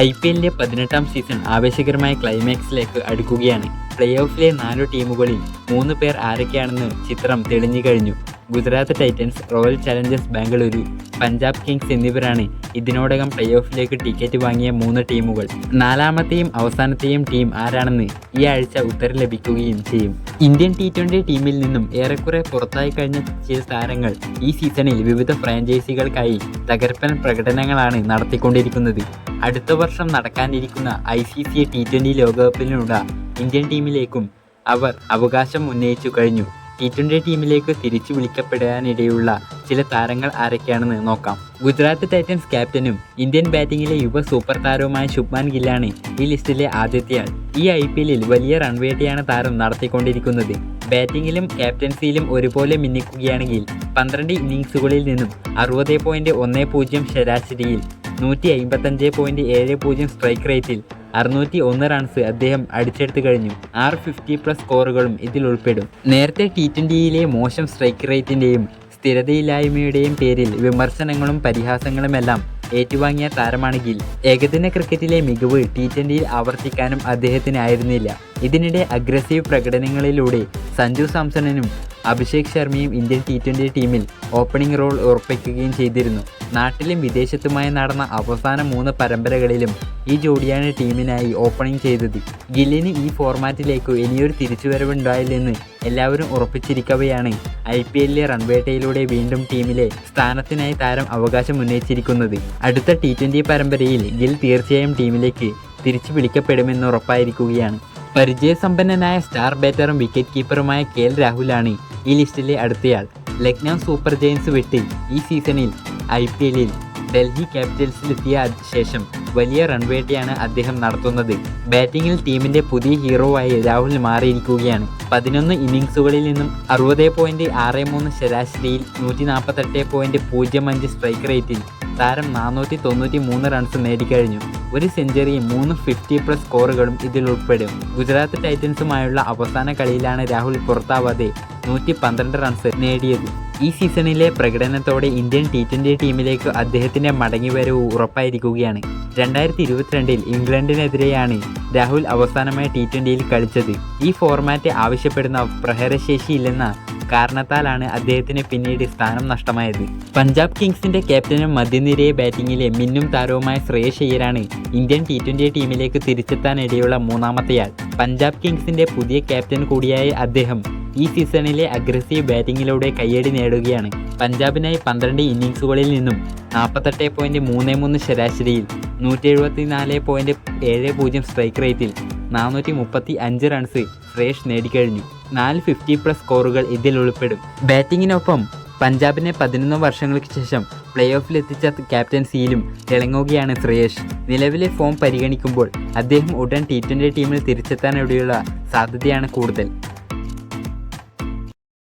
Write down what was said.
I P എല്ലിന്റെ പതിനെട്ടാം season ആവേശകരമായ ക്ലൈമാക്സിലേക്ക് അടുക്കുകയാണ്. പ്ലേ ഓഫിലെ നാലു ടീമുകളിൽ മൂന്ന് പേർ ആരൊക്കെയാണെന്ന് ചിത്രം തെളിഞ്ഞു കഴിഞ്ഞു. Gujarat titans royal challengers Bengaluru Punjab kings എന്നിവരാണ് ഇതിനോടകം പ്ലേ ഓഫിലേക്ക് ടിക്കറ്റ് വാങ്ങിയ മൂന്ന് ടീമുകൾ നാലാമത്തെയും അവസാനത്തെയും ടീം ആരാണെന്ന് ഈ ആഴ്ച ഉത്തരം ലഭിക്കുകയും ചെയ്യും. ഇന്ത്യൻ ടി ട്വന്റി ടീമിൽ നിന്നും ഏറെക്കുറെ പുറത്തായി കഴിഞ്ഞ ചില താരങ്ങൾ ഈ സീസണിൽ വിവിധ ഫ്രാഞ്ചൈസികൾക്കായി തകർപ്പൻ പ്രകടനങ്ങളാണ് നടത്തിക്കൊണ്ടിരിക്കുന്നത്. അടുത്ത വർഷം നടക്കാനിരിക്കുന്ന I C C T twenty ലോകകപ്പിനുള്ള Indian ടീമിലേക്കും അവർ അവകാശം ഉന്നയിച്ചു കഴിഞ്ഞു. ടി ട്വന്റി ടീമിലേക്ക് തിരിച്ചു വിളിക്കപ്പെടാനിടയുള്ള ചില താരങ്ങൾ ആരൊക്കെയാണെന്ന് നോക്കാം. ഗുജറാത്ത് ടൈറ്റൻസ് ക്യാപ്റ്റനും ഇന്ത്യൻ ബാറ്റിംഗിലെ യുവ സൂപ്പർ താരവുമായ ശുഭ്മാൻ ഗില്ലാണ് ഈ ലിസ്റ്റിലെ ആദ്യത്തെയാൾ. ഈ ഐ പി എല്ലിൽ വലിയ റൺവേട്ടയാണ് താരം നടത്തിക്കൊണ്ടിരിക്കുന്നത്. ബാറ്റിംഗിലും ക്യാപ്റ്റൻസിയിലും ഒരുപോലെ മിന്നിക്കുകയാണെങ്കിൽ പന്ത്രണ്ട് ഇന്നിങ്സുകളിൽ നിന്നും അറുപത് പോയിന്റ് ഒന്ന് പൂജ്യം ശരാശരിയിൽ നൂറ്റി അമ്പത്തഞ്ച് പോയിന്റ് ഏഴ് പൂജ്യം സ്ട്രൈക്ക് റേറ്റിൽ അറുന്നൂറ്റി ഒന്ന് റൺസ് അദ്ദേഹം അടിച്ചെടുത്തു കഴിഞ്ഞു. ആറ് ഫിഫ്റ്റി പ്ലസ് സ്കോറുകളും ഇതിൽ ഉൾപ്പെടും. നേരത്തെ ടി ട്വന്റിയിലെ മോശം സ്ട്രൈക്ക് റേറ്റിന്റെയും സ്ഥിരതയില്ലായ്മയുടെയും പേരിൽ വിമർശനങ്ങളും പരിഹാസങ്ങളുമെല്ലാം ഏറ്റുവാങ്ങിയ താരമാണ് ഗിൽ. ഏകദിന ക്രിക്കറ്റിലെ മികവ് ടി ട്വന്റിയിൽ ആവർത്തിക്കാനും അദ്ദേഹത്തിനായിരുന്നില്ല. ഇതിനിടെ അഗ്രസീവ് പ്രകടനങ്ങളിലൂടെ സഞ്ജു സാംസണനും അഭിഷേക് ശർമ്മയും ഇന്ത്യൻ ടി ട്വന്റി ടീമിൽ ഓപ്പണിംഗ് റോൾ ഉറപ്പിക്കുകയും ചെയ്തിരുന്നു. നാട്ടിലും വിദേശത്തുമായി നടന്ന അവസാന മൂന്ന് പരമ്പരകളിലും ഈ ജോഡിയാണ് ടീമിനായി ഓപ്പണിംഗ് ചെയ്തത്. ഗില്ലിന് ഈ ഫോർമാറ്റിലേക്ക് ഇനിയൊരു തിരിച്ചുവരവുണ്ടായില്ലെന്ന് എല്ലാവരും ഉറപ്പിച്ചിരിക്കവെയാണ് ഐ പി എല്ലിലെ റൺവേട്ടയിലൂടെ വീണ്ടും ടീമിലെ സ്ഥാനത്തിനായി താരം അവകാശം ഉന്നയിച്ചിരിക്കുന്നത്. അടുത്ത ടി ട്വന്റി പരമ്പരയിൽ ഗിൽ തീർച്ചയായും ടീമിലേക്ക് തിരിച്ചു വിളിക്കപ്പെടുമെന്ന് ഉറപ്പായിരിക്കുകയാണ്. പരിചയസമ്പന്നനായ സ്റ്റാർ ബാറ്ററും വിക്കറ്റ് കീപ്പറുമായ കെ എൽ രാഹുലാണ് ഈ ലിസ്റ്റിലെ അടുത്തയാൾ ലക്നൗ സൂപ്പർ ജയൻസ് വിട്ട് ഈ സീസണിൽ ഐ പി എല്ലിൽ ഡൽഹി ക്യാപിറ്റൽസിലെത്തിയ ശേഷം വലിയ റൺവേട്ടിയാണ് അദ്ദേഹം നടത്തുന്നത്. ബാറ്റിംഗിൽ ടീമിന്റെ പുതിയ ഹീറോവായി രാഹുൽ മാറിയിരിക്കുകയാണ്. പതിനൊന്ന് ഇന്നിങ്സുകളിൽ നിന്നും അറുപത് പോയിന്റ് ആറ് മൂന്ന് ശരാശരിയിൽ നൂറ്റി നാൽപ്പത്തെട്ട് പോയിന്റ് പൂജ്യം അഞ്ച് സ്ട്രൈക്ക് റേറ്റിൽ താരം നാനൂറ്റി തൊണ്ണൂറ്റി മൂന്ന് റൺസ് നേടിക്കഴിഞ്ഞു. ഒരു സെഞ്ചുറിയും മൂന്ന് ഫിഫ്റ്റി പ്ലസ് സ്കോറുകളും ഇതിൽ ഉൾപ്പെടും. ഗുജറാത്ത് ടൈറ്റൻസുമായുള്ള അവസാന കളിയിലാണ് രാഹുൽ പുറത്താവാതെ നൂറ്റി പന്ത്രണ്ട് റൺസ് നേടിയത്. ഈ സീസണിലെ പ്രകടനത്തോടെ ഇന്ത്യൻ ടി ട്വന്റി ടീമിലേക്ക് അദ്ദേഹത്തിന്റെ മടങ്ങിവരവ് ഉറപ്പായിരിക്കുകയാണ്. രണ്ടായിരത്തി ഇരുപത്തിരണ്ടിൽ ഇംഗ്ലണ്ടിനെതിരെയാണ് രാഹുൽ അവസാനമായി ടി ട്വന്റിയിൽ കളിച്ചത്. ഈ ഫോർമാറ്റ് ആവശ്യപ്പെടുന്ന പ്രഹരശേഷിയില്ലെന്ന കാരണത്താലാണ് അദ്ദേഹത്തിന് പിന്നീട് സ്ഥാനം നഷ്ടമായത്. പഞ്ചാബ് കിങ്സിന്റെ ക്യാപ്റ്റനും മധ്യനിരയെ ബാറ്റിംഗിലെ മിന്നും താരവുമായ ശ്രേയസ് അയ്യരാണ് ഇന്ത്യൻ ടി ട്വന്റി ടീമിലേക്ക് തിരിച്ചെത്താനിടയുള്ള മൂന്നാമത്തെയാൾ. പഞ്ചാബ് കിങ്സിന്റെ പുതിയ ക്യാപ്റ്റൻ കൂടിയായ അദ്ദേഹം ഈ സീസണിലെ അഗ്രസീവ് ബാറ്റിങ്ങിലൂടെ കയ്യടി നേടുകയാണ്. പഞ്ചാബിനായി പന്ത്രണ്ട് ഇന്നിങ്സുകളിൽ നിന്നും നാൽപ്പത്തെട്ട് പോയിന്റ് മൂന്ന് മൂന്ന് ശരാശരിയിൽ നൂറ്റി എഴുപത്തി നാല് പോയിന്റ് ഏഴ് പൂജ്യം സ്ട്രൈക്ക് റേറ്റിൽ നാനൂറ്റി മുപ്പത്തി അഞ്ച് റൺസ് ശ്രേഷ് നേടിക്കഴിഞ്ഞു. നാല് ഫിഫ്റ്റി പ്ലസ് സ്കോറുകൾ ഇതിൽ ഉൾപ്പെടും. ബാറ്റിങ്ങിനൊപ്പം പഞ്ചാബിനെ പതിനൊന്ന് വർഷങ്ങൾക്ക് ശേഷം പ്ലേ ഓഫിലെത്തിച്ച ക്യാപ്റ്റൻസിയിലും തിളങ്ങുകയാണ് ശ്രേയസ്. നിലവിലെ ഫോം പരിഗണിക്കുമ്പോൾ അദ്ദേഹം ഉടൻ ടി ട്വന്റി ടീമിൽ തിരിച്ചെത്താനിടയുള്ള സാധ്യതയാണ് കൂടുതൽ.